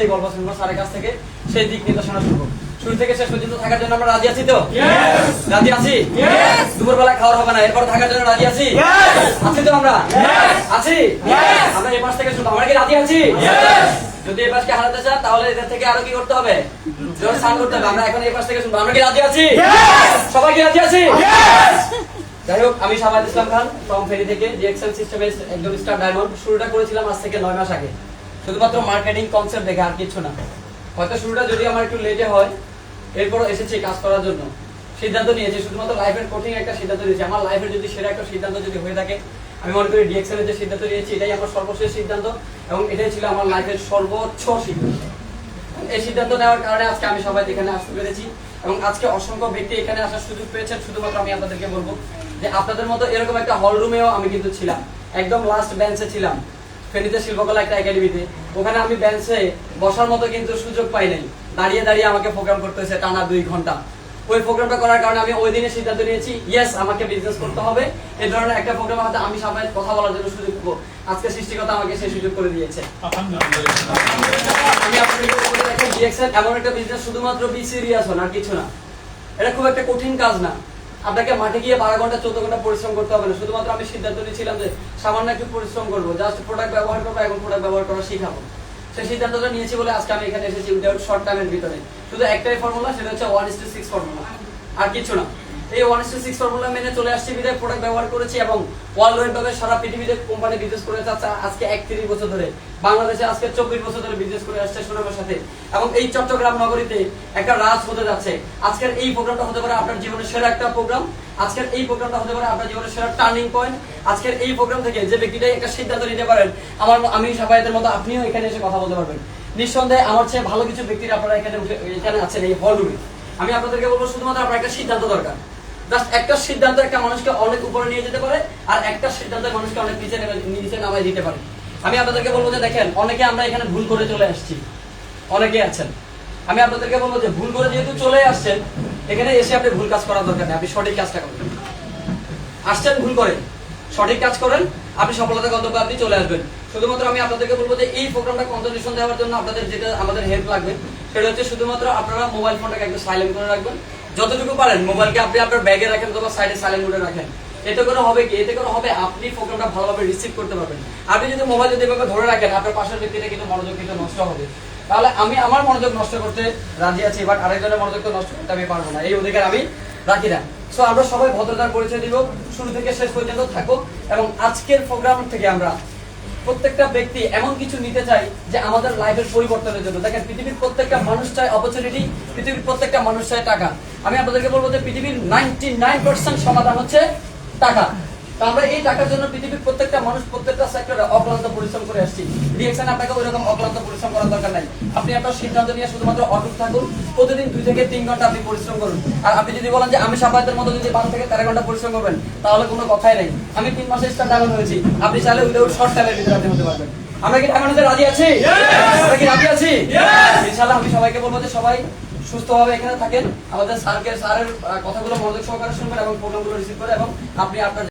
সেই গল্প শুনব স্যারের কাছ থেকে সেই দিক নির্দেশনা শুনব। শুরু থেকে শেষ পর্যন্ত থাকার জন্য আমরা রাজি আছি তো? রাজি আছি? দুপুরবেলা খাওয়ার হবে না এরপর থাকার জন্য রাজি আছি? আছি তো আমরা? আছি? আমরা এই পাশ থেকে শুনব আমরা কি রাজি আছি? যদি এই পাশকে হারাতে চান তাহলে এদের থেকে আরও কি করতে হবে? জোর স্নান করতে হবে আমরা এখন এই পাশ থেকে শুনব আমরা কি রাজি আছি? সবাই কি রাজি আছি? যাই হোক আমি সাবাদ ইসলাম খান টম ফেরি থেকে ডিএক্সএল সিস্টেমের একদম স্টার ডায়মন্ড শুরুটা করেছিলাম আজ থেকে নয় মাস আগে। শুধুমাত্র মার্কেটিং কনসেপ্ট দেখে আর কিছু না। হয়তো শুরুটা যদি আমার একটু লেটে হয় এরপর এসেছি কাজ করার জন্য। সিদ্ধান্ত নিয়েছি, শুধুমাত্র লাইফের কঠিন একটা সিদ্ধান্ত নিয়েছি। আমার লাইফের যদি সেরা একটা সিদ্ধান্ত যদি হয়ে থাকে, আমি মনে করি ডিএক্সএল এর যে সিদ্ধান্ত নিয়েছি, এটাই আমার সর্বশেষ সিদ্ধান্ত এবং এটাই ছিল আমার লাইফের সর্বোচ্চ সিদ্ধান্ত। এই সিদ্ধান্ত নেওয়ার কারণে আজকে আমি সবাই এখানে আসতে পেরেছি এবং আজকে অসংখ্য ব্যক্তি এখানে আসার সুযোগ পেয়েছেন। শুধুমাত্র আমি আপনাদেরকে বলব যে আপনাদের মতো এরকম একটা হল রুমেও আমি কিন্তু ছিলাম। একদম লাস্ট বেঞ্চে ছিলাম। ফেনীতে শিল্পকলা একটা একাডেমিতে। ওখানে আমি বেঞ্চে বসার মতো কিন্তু সুযোগ পাই নাই। দাঁড়িয়ে দাঁড়িয়ে আমাকে প্রোগ্রাম করতে হয়েছে টানা দুই ঘণ্টা। ওই প্রোগ্রামটা করার কারণে আমি ওই দিনে সিদ্ধান্ত নিয়েছি ইয়েস আমাকে বিজনেস করতে হবে। এই ধরনের একটা প্রোগ্রাম হয়তো আমি সবাই কথা বলার জন্য সুযোগ পাবো। আজকে সৃষ্টিকর্তা আমাকে সেই সুযোগ করে দিয়েছে। আমি ডিএক্সএল এমন একটা বিজনেস শুধুমাত্র বি সিরিয়াস হন আর কিছু না। এটা খুব একটা কঠিন কাজ না। আপনাকে মাঠে গিয়ে বারো ঘণ্টা, চোদ্দ ঘণ্টা পরিশ্রম করতে হবে না। শুধুমাত্র আমি সিদ্ধান্ত নিয়েছিলাম যে সামান্য একটু পরিশ্রম করব। জাস্ট প্রোডাক্ট ব্যবহার করব, এখন প্রোডাক্ট ব্যবহার করা শিখাবো। সেই সিদ্ধান্তটা নিয়েছি বলে আজকে আমি এখানে এসেছি উইদাউট শর্ট টাইমের ভিতরে। শুধু একটাই ফর্মুলা সেটা হচ্ছে ওয়ান টু সিক্স ফর্মুলা আর কিছু না। এই ওয়ান সিক্স ফর্মুলা মেনে চলে আসছি বিদায়। প্রোডাক্ট ব্যবহার করেছি এবং ওয়ার্ল্ড ভাবে সারা পৃথিবীতে কোম্পানি বিজনেস করে যাচ্ছে আজকে একত্রিশ বছর ধরে। বাংলাদেশে আজকে চব্বিশ বছর ধরে বিজনেস করে আসছে সুনামের সাথে। এবং এই চট্টগ্রাম নগরীতে একটা রাজ হতে যাচ্ছে। আজকের এই প্রোগ্রামটা হতে পারে আপনার জীবনের সেরা একটা প্রোগ্রাম আজকের এই প্রোগ্রামটা হতে পারে আপনার জীবনের সেরা টার্নিং পয়েন্ট আজকের এই প্রোগ্রাম থেকে যে ব্যক্তিটাই একটা সিদ্ধান্ত নিতে পারেন, আমার আমি সাফায়াতের মতো আপনিও এখানে এসে কথা বলতে পারবেন। নিঃসন্দেহে আমার চেয়ে ভালো কিছু ব্যক্তিরা আপনারা এখানে এখানে আছেন এই হল আমি আপনাদেরকে বলব, শুধুমাত্র আপনার একটা সিদ্ধান্ত দরকার। জাস্ট একটা সিদ্ধান্ত একটা মানুষকে অনেক উপরে নিয়ে যেতে পারে, আর একটা সিদ্ধান্ত মানুষকে অনেক নিচে নিচে নামায় দিতে পারে। আমি আপনাদেরকে বলব যে দেখেন, অনেকে আমরা এখানে ভুল করে চলে আসছি। অনেকে আছেন। আমি আপনাদেরকে বলব যে ভুল করে যেহেতু চলে আসছেন, এখানে এসে আপনি ভুল কাজ করার দরকার নেই, আপনি সঠিক কাজটা করবেন আসছেন, ভুল করে। সঠিক কাজ করেন, আপনি সফলতা গন্তব্যে আপনি চলে আসবেন। শুধুমাত্র আমি আপনাদেরকে বলব যে এই প্রোগ্রামটা কন্ট্রিবিউশন দেওয়ার জন্য আপনাদের যেটা, আমাদের হেল্প লাগবে, সেটা হচ্ছে শুধুমাত্র আপনারা মোবাইল ফোনটাকে একটু সাইলেন্ট করে রাখবেন। যতটুকু পারেন মোবাইলকে আপনি আপনার ব্যাগে রাখেন অথবা সাইডে সাইলেন্ট করে রাখেন। এতে করে হবে কি? এতে করে হবে আপনি প্রোগ্রামটা ভালোভাবে রিসিভ করতে পারবেন। আপনি যদি মোবাইল যদি এভাবে ধরে রাখেন, আপনার পাশের ব্যক্তিটা কিন্তু মনোযোগ কিন্তু নষ্ট হবে। তাহলে আমি আমার মনোযোগ নষ্ট করতে রাজি আছি বাট আরেকজনের মনোযোগ তো নষ্ট করতে আমি পারব না। এই অধিকার আমি রাখি না। সো আমরা সবাই ভদ্রতার পরিচয় দিব। শুরু থেকে শেষ পর্যন্ত থাকো এবং আজকের প্রোগ্রাম থেকে আমরা প্রত্যেকটা ব্যক্তি এমন কিছু নিতে চাই যে আমাদের লাইফের পরিবর্তনের জন্য। দেখেন, পৃথিবীর প্রত্যেকটা মানুষ চায় অপরচুনিটি পৃথিবীর প্রত্যেকটা মানুষ চায় টাকা। আমি আপনাদেরকে বলব যে পৃথিবীর নাইনটি নাইন পার্সেন্ট সমাধান হচ্ছে টাকা। তো আমরা এই টাকার জন্য পৃথিবীর প্রত্যেকটা মানুষ প্রত্যেকটা সেক্টরে অক্লান্ত পরিশ্রম করে আসছি। রিয়েকশন আপনাকে ওই রকম অক্লান্ত পরিশ্রম করার দরকার নাই। আপনি আপনার সিদ্ধান্ত নিয়ে শুধুমাত্র অটুট থাকুন প্রতিদিন দুই থেকে তিন ঘণ্টা আপনি পরিশ্রম করুন। আর আপনি যদি বলেন যে আমি সাপাতের মতো যদি বারো থেকে তেরো ঘণ্টা পরিশ্রম করবেন তাহলে কোনো কথাই নেই। আমি তিন মাসে স্টার ডায়মন্ড হয়েছি। আপনি চাইলে উইদাউট শর্ট টাইমের ভিতরে আপনি হতে পারবেন। আমরা কি ডায়মন্ডে রাজি আছি? আমরা কি রাজি আছি? ইনশাআল্লাহ আমি সবাইকে বলব যে সবাই সুস্থভাবে এখানে থাকেন। আমাদের স্যারকে স্যারের কথাগুলো মনোযোগ সহকারে শুনবেন এবং প্রোগ্রামগুলো রিসিভ করে এবং আপনি আপনার